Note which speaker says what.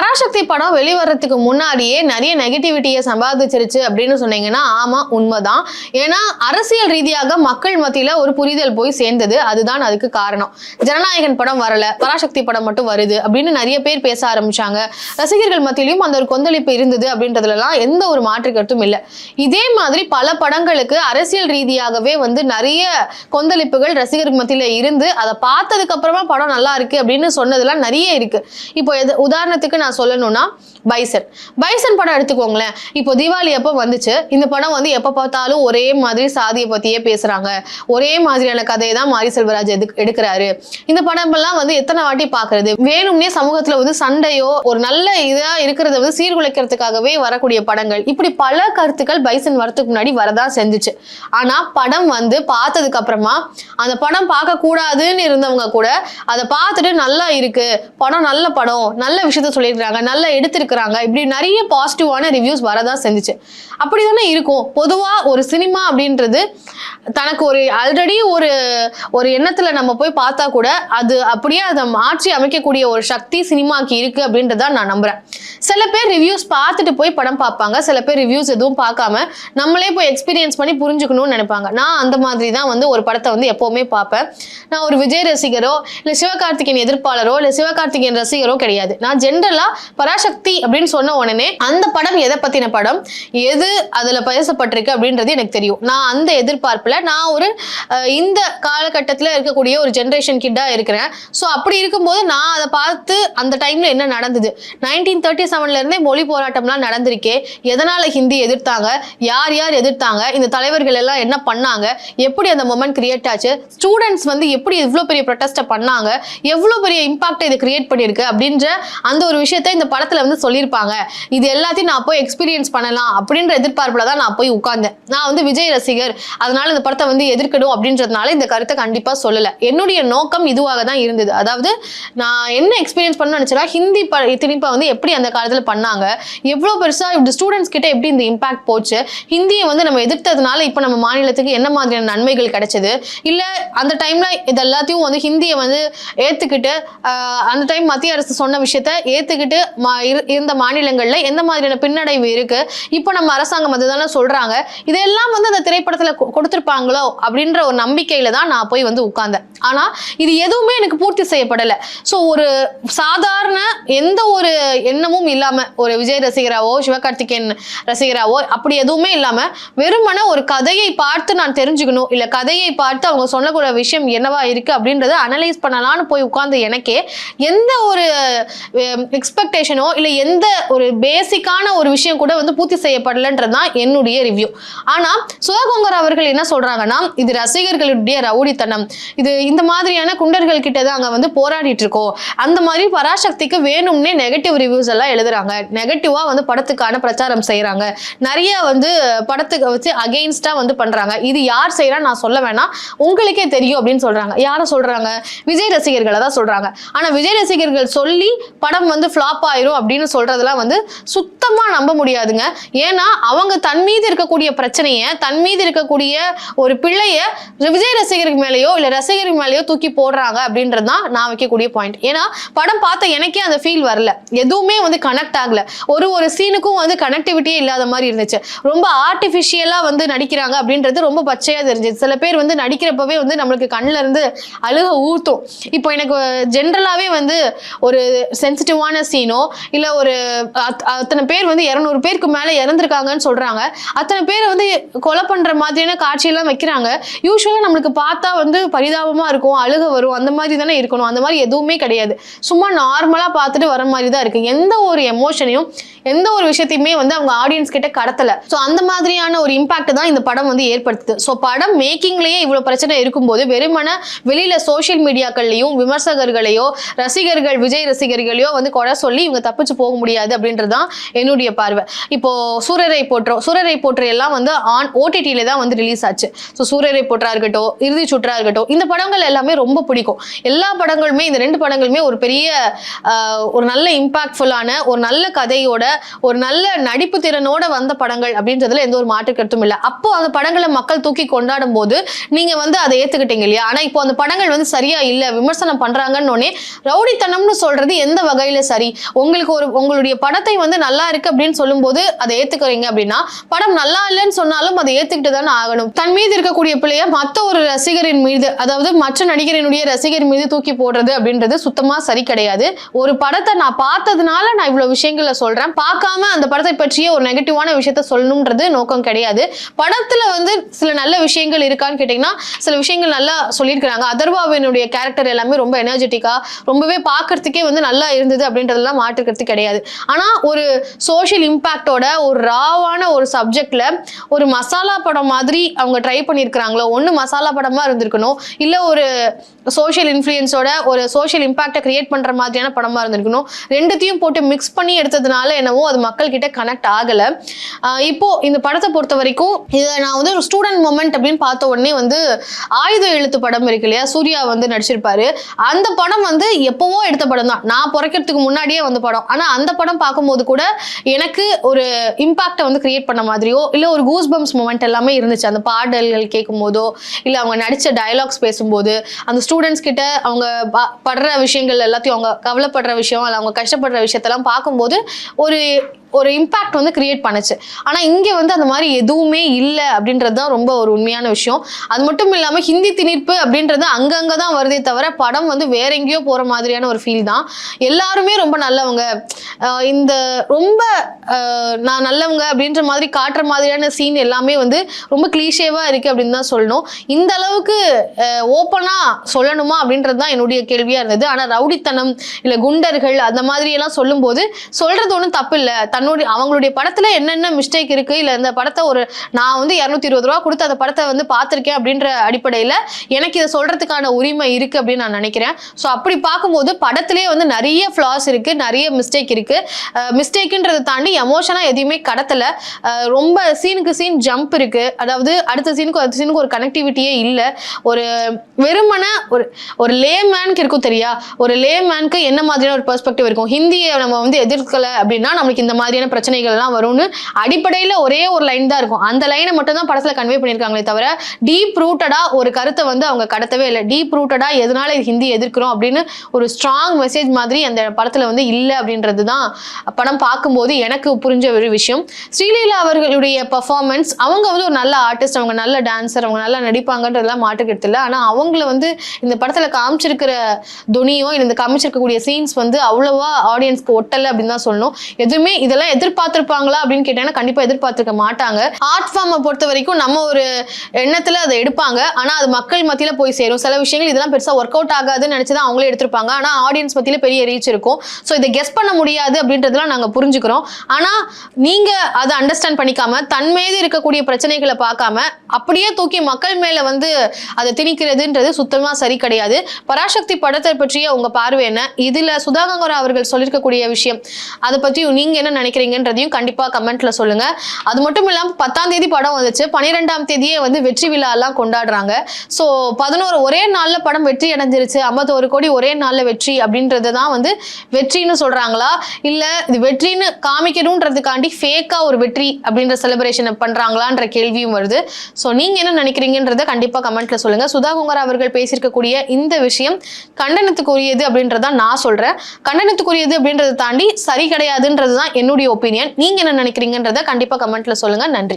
Speaker 1: பராசக்தி படம் வெளிவரத்துக்கு முன்னாடியே நிறைய நெகட்டிவிட்டியை சம்பாதிச்சிருச்சு அப்படின்னு சொன்னீங்கன்னா ஆமா உண்மைதான். ஏன்னா அரசியல் ரீதியாக மக்கள் மத்தியில ஒரு புரிதல் போய் சேர்ந்தது. அதுதான் அதுக்கு காரணம். ஜனநாயகன் படம் வரல பராசக்தி படம் மட்டும் வருது அப்படின்னு நிறைய பேர் பேச ஆரம்பிச்சாங்க. ரசிகர்கள் மத்தியிலையும் அந்த ஒரு கொந்தளிப்பு இருந்தது அப்படின்றதுலலாம் எந்த ஒரு மாற்று கருத்தும் இல்லை. இதே மாதிரி பல படங்களுக்கு அரசியல் ரீதியாகவே வந்து நிறைய கொந்தளிப்புகள் ரசிகர்கள் மத்தியில இருந்து அதை பார்த்ததுக்கு அப்புறமா படம் நல்லா இருக்கு அப்படின்னு சொன்னதெல்லாம் நிறைய இருக்கு. இப்போ எது உதாரணத்துக்கு நான் சொல்லணும்னா பைசன் பைசன் படம் எடுத்துக்கோங்களேன். இப்போ தீபாவளி அப்போ வந்துச்சு? இந்த படம் வந்து எப்போ பார்த்தாலும் ஒரே மாதிரி சாதியை பற்றியே பேசுகிறாங்க ஒரே மாதிரியான கதையை தான் மாரி செல்வராஜ் எது எடுக்கிறாரு. இந்த படம் எல்லாம் வந்து எத்தனை வாட்டி பார்க்கறது? வேணும்னே சமூகத்தில் வந்து சண்டையோ ஒரு நல்ல இதாக இருக்கிறத வந்து சீர்குலைக்கிறதுக்காகவே வரக்கூடிய படங்கள். இப்படி பல கருத்துக்கள் பைசன் வரத்துக்கு முன்னாடி வரதான் செஞ்சுச்சு. ஆனால் படம் வந்து பார்த்ததுக்கு அப்புறமா அந்த படம் பார்க்கக்கூடாதுன்னு இருந்தவங்க கூட அதை பார்த்துட்டு நல்லா இருக்கு. படம் நல்ல படம் நல்ல விஷயத்த சொல்லியிருக்காங்க நல்லா எடுத்திருக்கிறாங்க. இப்படி நிறைய பாசிட்டிவான ரிவ்யூஸ் வரதான் செஞ்சுச்சு. அப்படிதானே இருக்கும். பொதுவாக ஒரு சினிமா அப்படின்றது தனக்கு ஒரு ஆல்ரெடி ஒரு ஒரு எண்ணத்தில் நம்ம போய் பார்த்தா கூட அது அப்படியே அதை மாற்றி அமைக்கக்கூடிய ஒரு சக்தி சினிமாக்கு இருக்குது அப்படின்றத நான் நம்புகிறேன் சில பேர் ரிவ்யூஸ் பார்த்துட்டு போய் படம் பார்ப்பாங்க. சில பேர் ரிவ்யூஸ் எதுவும் பார்க்காம நம்மளே போய் எக்ஸ்பீரியன்ஸ் பண்ணி புரிஞ்சுக்கணும்னு நினைப்பாங்க. நான் அந்த மாதிரி தான் வந்து ஒரு படத்தை வந்து எப்போவுமே பார்ப்பேன். நான் ஒரு விஜய் ரசிகரோ இல்லை சிவகார்த்திகேயன் எதிர்ப்பாளரோ இல்லை சிவகார்த்திகேயன் ரசிகரோ கிடையாது. நான் ஜென்ரலா பராசக்தி அப்படின்னு சொன்ன உடனே அந்த படம் எதை பத்தின படம்? எது அதுல பேசப்பட்டிருக்கு அப்படின்றது எனக்கு தெரியும். நான் அந்த எதிர்பார்ப்புல நான் ஒரு இந்த காலகட்டத்தில் இருக்கக்கூடிய ஒரு ஜென்ரேஷன் கிட்டா இருக்கிறேன். ஸோ அப்படி இருக்கும்போது நான் அதை பார்த்து அந்த டைம்ல என்ன நடந்தது? நைன்டீன் தேர்ட்டி செவன்ல இருந்தே மொழி போராட்டம்லாம் நடந்திருக்கே. எதனால ஹிந்தி எதிர்த்தாங்க? யார் யார் எதிர்த்தாங்க? இந்த தலைவர்கள் எல்லாம் என்ன பண்ணாங்க? எப்படி அந்த மொமெண்ட் கிரியேட் ஆச்சு? ஸ்டூடெண்ட்ஸ் வந்து எப்படி இவ்வளோ பெரிய ப்ரொட்டஸ்ட்டை பண்ணாங்க? எவ்வளோ பெரிய இம்பாக்ட் இது கிரியேட் பண்ணியிருக்கு? அப்படின்ற அந்த ஒரு விஷயத்த இந்த படத்துல வந்து சொல்லியிருப்பாங்க. இது எல்லாத்தையும் நான் போய் எக்ஸ்பீரியன்ஸ் பண்ணலாம் அப்படின்ற எதிர்பார்ப்புல தான் நான் போய் உட்கார்ந்தேன். நான் வந்து விஜய் ரசிகர். அதனால இந்த படத்தை வந்து எதிர்க்கணும் அப்படின்றதுனால இந்த கருத்தை கண்டிப்பா சொல்லல. என்னுடைய நோக்கம் இதுவாக தான் இருந்தது. அதாவது நான் என்ன எக்ஸ்பீரியன்ஸ் பண்ண நினைச்சா ஹிந்தி ப திணிப்பை வந்து எப்படி அந்த காலத்துல பண்ணாங்க எவ்வளோ பெருசா இப்படி ஸ்டூடெண்ட்ஸ் கிட்ட எப்படி இந்த இம்பாக்ட் போச்சு ஹிந்தியை வந்து நம்ம எதிர்த்ததுனால இப்போ நம்ம மாநிலத்துக்கு என்ன மாதிரியான நன்மைகள் கிடைச்சது இல்ல அந்த டைம்ல இது எல்லாத்தையும் வந்து ஹிந்தியை வந்து ஏத்துக்கிட்டு அந்த டைம் மத்திய அரசு சொன்ன விஷயத்த ஏத்துக்கிட்டு வச்சுக்கிட்டு இருந்த மாநிலங்கள்ல எந்த மாதிரியான பின்னடைவு இருக்கு? இப்போ நம்ம அரசாங்கம் அதுதானே சொல்றாங்க. இதெல்லாம் வந்து அந்த திரைப்படத்துல கொடுத்துருப்பாங்களோ அப்படின்ற ஒரு நம்பிக்கையில தான் நான் போய் வந்து உட்கார்ந்தேன். ஆனா இது எதுவுமே எனக்கு பூர்த்தி செய்யப்படல. ஸோ ஒரு சாதாரண எந்த ஒரு எண்ணமும் இல்லாம ஒரு விஜய் ரசிகராவோ சிவகார்த்திகேயன் ரசிகராவோ அப்படி எதுவுமே இல்லாம வெறுமனே ஒரு கதையை பார்த்து நான் தெரிஞ்சுக்கணும் இல்ல கதையை பார்த்து அவங்க சொல்லக்கூடிய விஷயம் என்னவா இருக்கு அப்படின்றத அனலைஸ் பண்ணலாம்னு போய் உட்கார்ந்து எனக்கே எந்த ஒரு எக்ஸ்பெக்டேஷனோ இல்லை எந்த ஒரு பேசிக்கான ஒரு விஷயம் கூட வந்து பூர்த்தி செய்யப்படலன்றது தான் என்னுடைய ரிவ்யூ ஆனால் சிவகங்கர் அவர்கள் என்ன சொல்கிறாங்கன்னா இது ரசிகர்களுடைய ரவுடித்தனம். இது இந்த மாதிரியான குண்டர்கள் கிட்ட தான் அங்கே வந்து போராடிட்டு இருக்கோம். அந்த மாதிரி பராசக்திக்கு வேணும்னே நெகட்டிவ் ரிவ்யூஸ் எல்லாம் எழுதுறாங்க. நெகட்டிவாக வந்து படத்துக்கான பிரச்சாரம் செய்கிறாங்க நிறைய வந்து படத்துக்கு வச்சு அகெயின்ஸ்டாக வந்து பண்ணுறாங்க இது யார் செய்கிறா நான் சொல்ல வேணாம். உங்களுக்கே தெரியும் அப்படின்னு சொல்கிறாங்க யாரை சொல்கிறாங்க விஜய் ரசிகர்களை தான் சொல்கிறாங்க ஆனால் விஜய் ரசிகர்கள் சொல்லி படம் வந்து ஃப்ளாப் ஆயிரும் அப்படின்னு சொல்றதெல்லாம் வந்து சுத்தமா நம்ப முடியாதுங்க. ஏன்னா அவங்க தன் மீது இருக்கக்கூடிய பிரச்சனையை தன் மீது இருக்கக்கூடிய ஒரு பிள்ளைய விஜய் ரசிகருக்கு மேலேயோ இல்ல ரசிகருக்கு மேலேயோ தூக்கி போடுறாங்க அப்படின்றது தான் நான் வைக்கக்கூடிய பாயிண்ட் ஏன்னா படம் பார்த்த எனக்கே அந்த ஃபீல் வரல. எதுவுமே வந்து கனெக்ட் ஆகல. ஒரு ஒரு சீனுக்கும் வந்து கனெக்டிவிட்டியே இல்லாத மாதிரி இருந்துச்சு. ரொம்ப ஆர்டிஃபிஷியலா வந்து நடிக்கிறாங்க அப்படின்றது ரொம்ப பச்சையா தெரிஞ்சது. சில பேர் வந்து நடிக்கிறப்பவே வந்து நம்மளுக்கு கண்ணுல இருந்து அழுக ஊத்தும். இப்போ எனக்கு ஜென்ரலாவே வந்து ஒரு சென்சிட்டிவான சீனோ இல்ல ஒரு அத்தனை பேர் வந்து இரநூறு பேருக்கு மேல இறந்துருக்காங்கன்னு சொல்றாங்க. அத்தனை பேர் வந்து கொலை பண்ற மாதிரியான காட்சியெல்லாம் வைக்கிறாங்க. யூஸ்வலா நம்மளுக்கு பார்த்தா வந்து பரிதாபமா இருக்கும் அழுக வரும் அந்த மாதிரி தானே இருக்கணும். அந்த மாதிரி எதுவுமே கிடையாது. சும்மா நார்மலா பார்த்துட்டு வர மாதிரி தான் இருக்கு. எந்த ஒரு எமோஷனையும் எந்த ஒரு விஷயத்தையுமே வந்து அவங்க ஆடியன்ஸ் கிட்ட கடத்தல. ஸோ அந்த மாதிரியான ஒரு இம்பாக்ட் தான் இந்த படம் வந்து ஏற்படுத்துது. ஸோ படம் மேக்கிங்லேயே இவ்வளோ பிரச்சனை இருக்கும்போது வெறுமன வெளியில சோஷியல் மீடியாக்கள்லையும் விமர்சகர்களையோ ரசிகர்கள் விஜய் ரசிகர்களையோ வந்து கொலை சொல்லி இவங்க தப்பிச்சு போக முடியாது அப்படின்றது தான் என்னுடைய பார்வை. இப்போ சூரரை போற்றோ சூரரை போற்று எல்லாம் வந்து ஆன் ஓடிடியில தான் வந்து ரிலீஸ் ஆச்சு. ஸோ சூரரை போற்றா இருக்கட்டும் இறுதி சுற்றா இருக்கட்டும் இந்த படங்கள் எல்லாமே ரொம்ப பிடிக்கும். எல்லா படங்களுமே இந்த ரெண்டு படங்களுமே ஒரு பெரிய ஒரு நல்ல இம்பாக்ட்ஃபுல்லான ஒரு நல்ல கதையோட ஒரு நல்ல நடிப்பு திறனோட வந்த படங்கள் அப்படின்றதுல எந்த ஒரு மாற்று கருத்தும் இல்லை. அப்போ அந்த படங்களை மக்கள் தூக்கி கொண்டாடும் போது நீங்க வந்து அதை ஏத்துக்கிட்டீங்க இல்லையா? ஆனா இப்போ அந்த படங்கள் வந்து சரியா இல்லை விமர்சனம் பண்றாங்கன்னு ரவுடித்தனம்னு சொல்றது எந்த வகையில சரி உங்களுக்கு ஒரு உங்களுடைய படத்தை வந்து நல்லா இருக்கு அப்படின்னு சொல்லும்போது அதை ஏத்துக்கிறீங்க அப்படின்னா படம் நல்லா இல்லைன்னு சொன்னாலும் அதை ஏத்துக்கிட்டு தானே ஆகணும். தன் மீது இருக்கக்கூடிய பிள்ளைய மத்த ஒரு ரசிகரின் மீது அதாவது மற்ற நடிகரினுடைய ரசிகர் மீது தூக்கி போடுறது அப்படின்றது சுத்தமா சரி கிடையாது. ஒரு படத்தை நான் பார்த்ததுனால நான் இவ்வளவு விஷயங்களை சொல்றேன். பார்க்காம அந்த படத்தை பற்றிய ஒரு நெகட்டிவான விஷயத்த சொல்லணும்ன்றது நோக்கம் கிடையாது. படத்துல வந்து சில நல்ல விஷயங்கள் இருக்கான்னு கேட்டீங்கன்னா சில விஷயங்கள் நல்லா சொல்லியிருக்கிறாங்க. அதர்வாவினுடைய கேரக்டர் எல்லாமே ரொம்ப எனர்ஜெட்டிக்கா ரொம்பவே பார்க்கறதுக்கே வந்து நல்லா இருந்தது அப்படின்றதெல்லாம் மாற்றுக்கிறது கிடையாது. ஆனால் ஒரு சோஷியல் இம்பாக்டோட ஒரு ராவான ஒரு சப்ஜெக்டில் ஒரு மசாலா படம் மாதிரி அவங்க ட்ரை பண்ணியிருக்கிறாங்களோ ஒன்று மசாலா படமாக இருந்திருக்கணும் இல்லை ஒரு சோஷியல் இன்ஃப்ளூயன்ஸோட ஒரு சோஷியல் இம்பாக்டை கிரியேட் பண்ணுற மாதிரியான படமாக இருந்திருக்கணும் ரெண்டுத்தையும் போட்டு மிக்ஸ் பண்ணி எடுத்ததுனால என்னவோ அது மக்கள்கிட்ட கனெக்ட் ஆகலை. இப்போ இந்த படத்தை பொறுத்த வரைக்கும் இதை நான் வந்து ஒரு ஸ்டூடெண்ட் மூமெண்ட் அப்படின்னு பார்த்த உடனே வந்து ஆயுத எழுத்து படம் இருக்கு இல்லையா? சூர்யா வந்து நடிச்சிருப்பாரு. அந்த படம் வந்து எப்பவோ எடுத்த படம் தான் நான் பிறக்கிறதுக்கு முன்னாடியே வந்த படம். ஆனா அந்த படம் பார்க்கும்போது கூட எனக்கு ஒரு இம்பாக்டை வந்து கிரியேட் பண்ண மாதிரியோ இல்ல ஒரு கூஸ் பம்ஸ் மூமெண்ட் எல்லாமே இருந்துச்சு. அந்த பாடல்கள் கேட்கும் போதோ இல்ல அவங்க நடிச்ச டயலாக்ஸ் பேசும்போது அந்த ஸ்டூடெண்ட்ஸ் கிட்ட அவங்க படுற விஷயங்கள் எல்லாத்தையும் அவங்க கவலைப்படுற விஷயம் இல்லை அவங்க கஷ்டப்படுற விஷயத்தெல்லாம் பார்க்கும்போது ஒரு ஒரு இம்பாக்ட் வந்து கிரியேட் பண்ணுச்சு. ஆனால் இங்கே வந்து அந்த மாதிரி எதுவுமே இல்லை அப்படின்றது தான் ரொம்ப ஒரு உண்மையான விஷயம். அது மட்டும் இல்லாமல் ஹிந்தி திணிப்பு அப்படின்றது அங்கங்கே தான் வருதே தவிர படம் வந்து வேற எங்கேயோ போகிற மாதிரியான ஒரு ஃபீல் தான். எல்லாருமே ரொம்ப நல்லவங்க. இந்த ரொம்ப நான் நல்லவங்க அப்படின்ற மாதிரி காட்டுற மாதிரியான சீன் எல்லாமே வந்து ரொம்ப கிளீஷேவாக இருக்கு அப்படின்னு தான் சொல்லணும். இந்த அளவுக்கு ஓப்பனாக சொல்லணுமா அப்படின்றது தான் என்னுடைய கேள்வியாக இருந்தது. ஆனால் ரவுடித்தனம் இல்லை குண்டர்கள் அந்த மாதிரியெல்லாம் சொல்லும்போது சொல்கிறது ஒன்றும் தப்பு இல்லை. தன்னுடைய அவங்களுடைய படத்துல என்னென்ன மிஸ்டேக் இருக்கு? இல்ல இந்த படத்தை ஒரு நான் வந்து இரநூத்தி இருபது ரூபா கொடுத்து அந்த படத்தை வந்து பார்த்திருக்கேன் அப்படின்ற அடிப்படையில எனக்கு இதை சொல்றதுக்கான உரிமை இருக்கு அப்படின்னு நான் நினைக்கிறேன். ஸோ அப்படி பார்க்கும்போது படத்திலே வந்து நிறைய ஃப்ளாஸ் இருக்கு நிறைய மிஸ்டேக் இருக்கு. மிஸ்டேக்குன்றதை தாண்டி எமோஷனா எதையுமே கடத்தல. ரொம்ப சீனுக்கு சீன் ஜம்ப் இருக்கு. அதாவது அடுத்த சீனுக்கு அடுத்த சீனுக்கு ஒரு கனெக்டிவிட்டியே இல்லை. ஒரு வெறுமன ஒரு ஒரு லே மேனுக்கு இருக்கும் தெரியா? ஒரு லே மேனுக்கு என்ன மாதிரியான ஒரு பெர்ஸ்பெக்டிவ் இருக்கும்? ஹிந்தியை நம்ம வந்து எதிர்க்கல அப்படின்னா நம்மளுக்கு இந்த மாதிரி மாதிரியான பிரச்சனைகள் எல்லாம் வரும்னு அடிப்படையில் ஒரே ஒரு லைன் தான் இருக்கும். அந்த லைனை மட்டும் தான் படத்தில் கன்வே பண்ணியிருக்காங்களே தவிர டீப் ரூட்டடா ஒரு கருத்தை வந்து அவங்க கடத்தவே இல்லை. டீப் ரூட்டடா எதனால ஹிந்தி எதிர்க்கிறோம் அப்படின்னு ஒரு ஸ்ட்ராங் மெசேஜ் மாதிரி அந்த படத்தில் வந்து இல்லை அப்படின்றது தான் படம் பார்க்கும்போது எனக்கு புரிஞ்ச ஒரு விஷயம். ஸ்ரீலீலா அவர்களுடைய பர்ஃபார்மன்ஸ் அவங்க வந்து ஒரு நல்ல ஆர்டிஸ்ட் அவங்க நல்ல டான்சர் அவங்க நல்லா நடிப்பாங்கன்றதெல்லாம் மாட்டுக்கிறது இல்லை. ஆனால் அவங்கள வந்து இந்த படத்தில் காமிச்சிருக்கிற துணியோ இந்த காமிச்சிருக்கக்கூடிய சீன்ஸ் வந்து அவ்வளவா ஆடியன்ஸ்க்கு ஒட்டலை அப்படின்னு தான் சொல்லணும். எதுவுமே இதெல்லாம் எதிர்பார்த்திருப்பாங்களா அப்படின்னு கேட்டேன்னா கண்டிப்பாக எதிர்பார்த்திருக்க மாட்டாங்க. ஆர்ட் ஃபார்மை பொறுத்த வரைக்கும் நம்ம ஒரு எண்ணத்தில் அதை எடுப்பாங்க. ஆனால் அது மக்கள் மத்தியில் போய் சேரும். சில விஷயங்கள் இதெல்லாம் பெருசாக ஒர்க் அவுட் ஆகாதுன்னு நினைச்சுதான் அவங்களே எடுத்திருப்பாங்க. ஆனால் ஆடியன்ஸ் மத்தியில் பெரிய ரீச் இருக்கும். ஸோ இதை கெஸ் பண்ண முடியாது அப்படின்றதெல்லாம் நாங்கள் புரிஞ்சுக்கிறோம். ஆனால் நீங்கள் அதை அண்டர்ஸ்டாண்ட் பண்ணிக்காம தன் மீது இருக்கக்கூடிய பிரச்சனைகளை பார்க்காம அப்படியே தூக்கி மக்கள் மேலே வந்து அதை திணிக்கிறதுன்றது சுத்தமாக சரி கிடையாது. பராசக்தி படத்தை பற்றிய உங்க பார்வை என்ன? இதில் சுதாகங்கரா அவர்கள் சொல்லியிருக்கக்கூடிய விஷயம். அதை பற்றி நீங்க என்ன நினைக்கிறீங்கன்றதையும் கண்டிப்பாக கமெண்ட்ல சொல்லுங்க. அது மட்டும் இல்லாமல் பத்தாம் தேதி படம் வந்துச்சு. பன்னிரெண்டாம் தேதியே வந்து வெற்றி விழாலாம் கொண்டாடுறாங்க. ஸோ பதினோரு ஒரே நாளில் படம் வெற்றி அடைஞ்சிருச்சு. ஐம்பத்தோரு கோடி ஒரே நாளில் வெற்றி அப்படின்றது தான் வந்து வெற்றின்னு சொல்றாங்களா? இல்லை இது வெற்றின்னு காமிக்கணுன்றதுக்காண்டி ஃபேக்காக ஒரு வெற்றி அப்படின்ற செலிப்ரேஷனை பண்றாங்களான்ற கேள்வியும் வருது. ஸோ நீங்க என்ன நினைக்கிறீங்கன்றத கண்டிப்பாக கமெண்ட்ல சொல்லுங்க. சுதா குமார் அவர்கள் பேசியிருக்கக்கூடிய இந்த விஷயம் கண்டனத்துக்குரியது அப்படின்றத நான் சொல்றேன். கண்டனத்துக்குரியது அப்படின்றத தாண்டி சரி கிடையாதுன்றது தான் என்னுடைய ஒப்பீனியன் நீங்க என்ன நினைக்கிறீங்கன்றத கண்டிப்பா கமெண்ட்ல சொல்லுங்க. நன்றி.